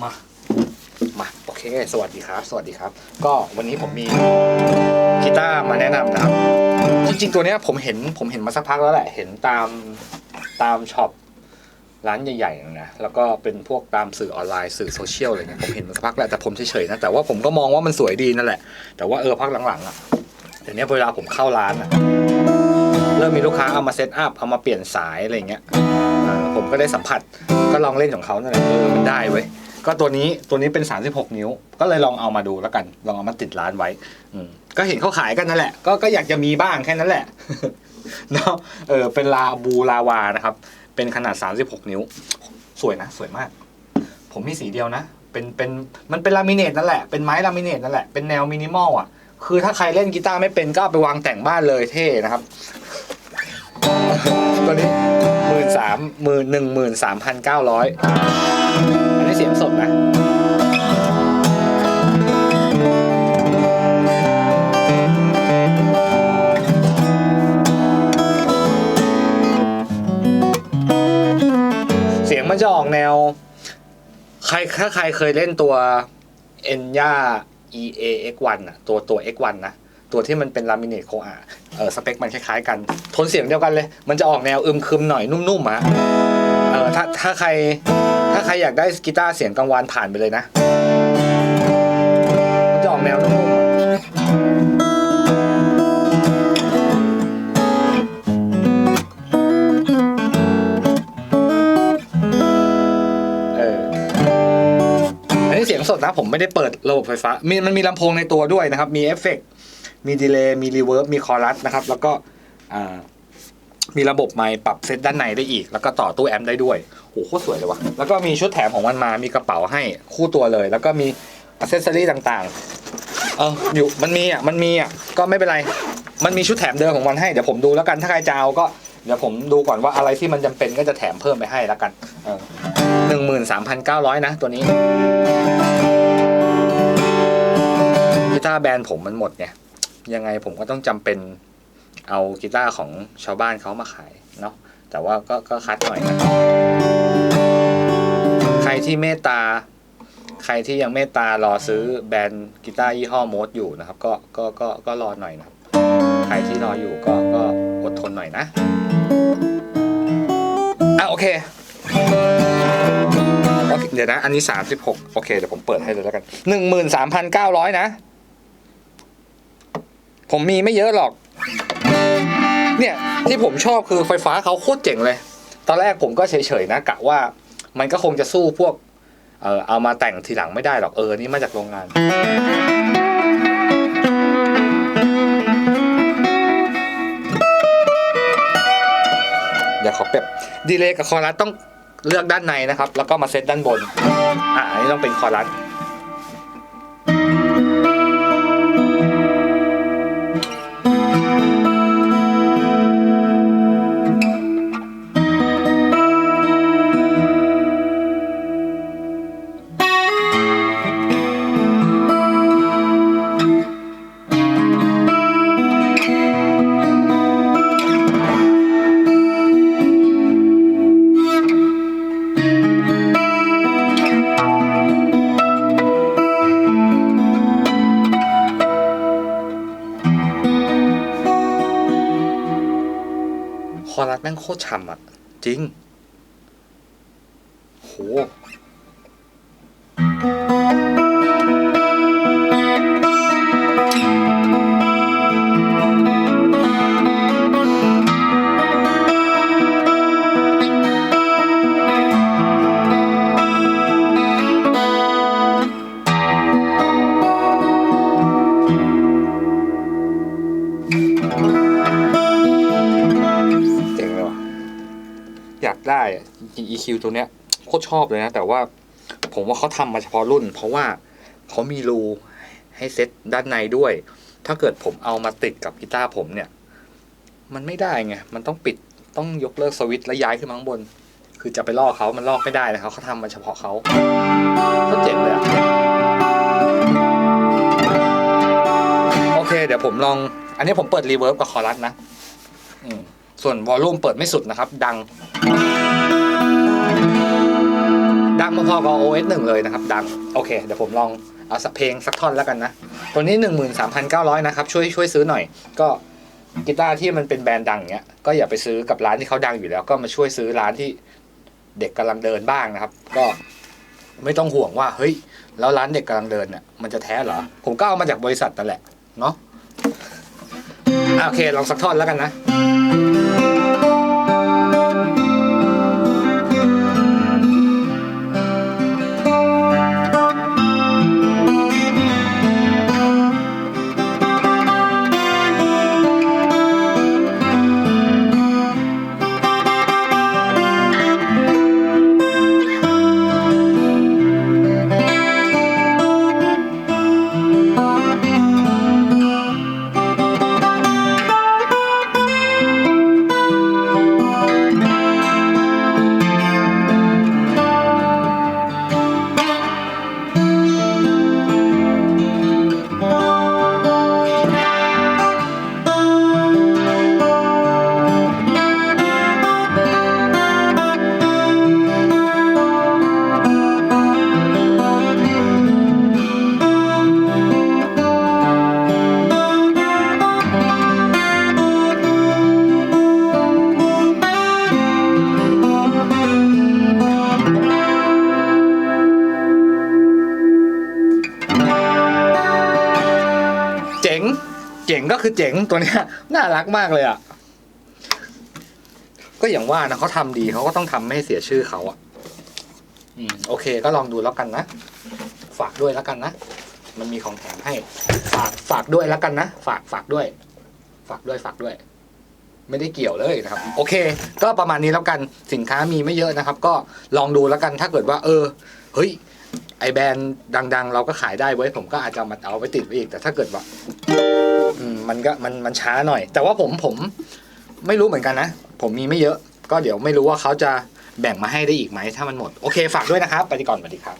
มา มา โอเค สวัสดีครับ สวัสดีครับ ก็วันนี้ผมมีกีตาร์มาแนะนำนะครับ จริงๆ ตัวเนี้ยผมเห็นผมเห็นมาสักพักแล้วแหละ เห็นตามตามช็อปร้านใหญ่ๆนะ แล้วก็เป็นพวกตามสื่อออนไลน์สื่อโซเชียลอะไรเงี้ย ผมเห็นมาสักพักแล้วแต่ผมเฉยๆนะ แต่ว่าผมก็มองว่ามันสวยดีนั่นแหละ แต่ว่าเออพักหลังๆอะ เดี๋ยวนี้เวลาผมเข้าร้านอะ เริ่มมีลูกค้าเอามาเซตอัพ เอามาเปลี่ยนสายอะไรเงี้ย ผมก็ได้สัมผัส ก็ลองเล่นของเขานั่นแหละเออมันได้เว้ย ก็ตัวนี้ตัวนี้เป็น 36 นิ้ว ก็เลยลองเอามาดูแล้วกัน ลองเอามาติดร้านไว้อืมก็เห็นเขาขายกันนั่นแหละ ก็ก็อยากจะมีบ้างแค่นั้นแหละ เนาะเออเป็นลาบูลาวานะครับ เป็นขนาด 36 นิ้ว สวยนะ สวยมาก ผมมีสีเดียวนะ เป็นเป็นมันเป็นลามิเนตนั่นแหละ เป็นไม้ลามิเนตนั่นแหละ เป็นแนวมินิมอลอะ คือถ้าใครเล่นกีตาร์ไม่เป็นก็เอาไปวางแต่งบ้านเลยเท่นะครับ ตัวนี้ หมื่นสามหมื่นหนึ่งหมื่นสามพันเก้าร้อยอันนี้เสียงสดนะเสียงมันจะออกแนว ใครถ้าใครเคยเล่นตัว e n y a EA X1 อะตัวตัว X1 นะ ตัวที่มันเป็นลามิเนตโคอาเออสเปคมันคล้ายๆกันโทนเสียงเดียวกันเลย มันจะออกแนวอึมครึมหน่อยนุ่มๆฮะเออถ้าถ้าใคร ถ้าใครอยากได้กีตาร์เสียงกลางวานผ่านไปเลยนะ ดนะ ผมไม่ได้เปิดระบบไฟฟ้า มีมันมีลำโพงในตัวด้วยนะครับ มีเอฟเฟกต์มีดีเลย์มีรีเวิร์บมีคอรัสนะครับ แล้วก็มีระบบไมค์ปรับเซตด้านในได้อีก แล้วก็ต่อตู้แอมป์ได้ด้วยโอ้โหโคตรสวยเลยว่ะแล้วก็มีชุดแถมของมันมามีกระเป๋าให้คู่ตัวเลย แล้วก็มีอ c เซสซอรี่ต่างๆ เอออยู่มันมีอะมันมีอะก็ไม่เป็นไร มันมีชุดแถมเดิมของมันให้เดี๋ยวผมดูแล้วกันถ้าใครจะเอาก็เดี๋ยวผมดูก่อนว่าอะไรที่มันจำเป็นก็จะแถมเพิ่มไปให้แล้วกันหนึ่งหมื่นสามพันเก้าร้อยนะตัวนี้ ตาร์แบรนด์ผมมันหมดไงยังไงผมก็ต้องจำเป็นเอากีตาร์ของชาวบ้านเขามาขายเนาะแต่ว่าก็ก็คัดหน่อยนะใครที่เมตตา ใครที่ยังเมตตารอซื้อแบรนด์กีตาร์ยี่ห้อโมดอยู่นะครับ ก็ก็ก็ก็รอหน่อยนะใครที่รออยู่ก็ก็อดทนหน่อยนะอะโอเคโอเคเดี๋ยวนะ อันนี้ 36 โอเค เดี๋ยวผมเปิดให้เลยแล้วกัน 13,900 นะ ผมมีไม่เยอะหรอก เนี่ยที่ผมชอบคือไฟฟ้าเขาโคตรเจ๋งเลย ตอนแรกผมก็เฉยๆนะกะว่า มันก็คงจะสู้พวก เออเอามาแต่งทีหลังไม่ได้หรอกเออนี่มาจากโรงงาน เดี๋ยวขอเปรียบดีเลย์กับคอรัสต้องเลือกด้านในนะครับ แล้วก็มาเซตด้านบน อ่าอันนี้ต้องเป็นคอรัส คอรัสแม่งโคตรฉ่ำอะ จริง โห ได้จริง EQ ตัวเนี้ยโคตรชอบเลยนะ แต่ว่าผมว่าเขาทำมาเฉพาะรุ่น เพราะว่าเขามีรูให้เซตด้านในด้วย ถ้าเกิดผมเอามาติดกับกีตาร์ผมเนี่ย มันไม่ได้ไง มันต้องปิด ต้องยกเลิกสวิตช์แล้วย้ายขึ้นมาข้างบน คือจะไปลอกเขามันลอกไม่ได้นะครับเขาทำมาเฉพาะเขาก็เจ๋งเลยอะโอเค เดี๋ยวผมลอง อันนี้ผมเปิดรีเวิร์บกับคอรัสนะ อืม ส่วนวอลลุ่มเปิดไม่สุดนะครับ ดัง ดังพอๆกับ OS 1เลยนะครับ ดัง โอเค เดี๋ยวผมลองเอาสักเพลงสักท่อนแล้วกันนะ ตัวนี้ 13,900 นะครับ ช่วยช่วยซื้อหน่อย ก็กีตาร์ที่มันเป็นแบรนด์ดังเงี้ย ก็อย่าไปซื้อกับร้านที่เขาดังอยู่แล้ว ก็มาช่วยซื้อร้านที่เด็กกำลังเดินบ้างนะครับ ก็ไม่ต้องห่วงว่า เฮ้ย แล้วร้านเด็กกำลังเดินเนี่ยมันจะแท้เหรอ ผมก็เอามาจากบริษัทนั่นแหละ เนาะโอเค ลองสักท่อนแล้วกันนะ เจ๋งก็คือเจ๋งตัวเนี้ยน่ารักมากเลยอะ ก็อย่างว่านะเขาทำดีเขาก็ต้องทำไม่ให้เสียชื่อเขาอะอืมโอเค ก็ลองดูแล้วกันนะ ฝากด้วยแล้วกันนะ มันมีของแถมให้ ฝากฝากด้วยแล้วกันนะ ฝากฝากด้วย ฝากด้วยฝากด้วย ไม่ได้เกี่ยวเลยนะครับ โอเค ก็ประมาณนี้แล้วกันสินค้ามีไม่เยอะนะครับ ก็ลองดูแล้วกันถ้าเกิดว่า เออ เฮ้ยไอแบรนด์ดัง ๆ เราก็ขายได้เว้ผมก็อาจจะมาเอาไปติดไว้อีกแต่ถ้าเกิดว่า มันก็มันมันช้าหน่อย แต่ว่าผมผมไม่รู้เหมือนกันนะ ผมมีไม่เยอะ ก็เดี๋ยวไม่รู้ว่าเขาจะแบ่งมาให้ได้อีกไหมถ้ามันหมด โอเค ฝากด้วยนะครับ ไปดีก่อนสวัสดีครับ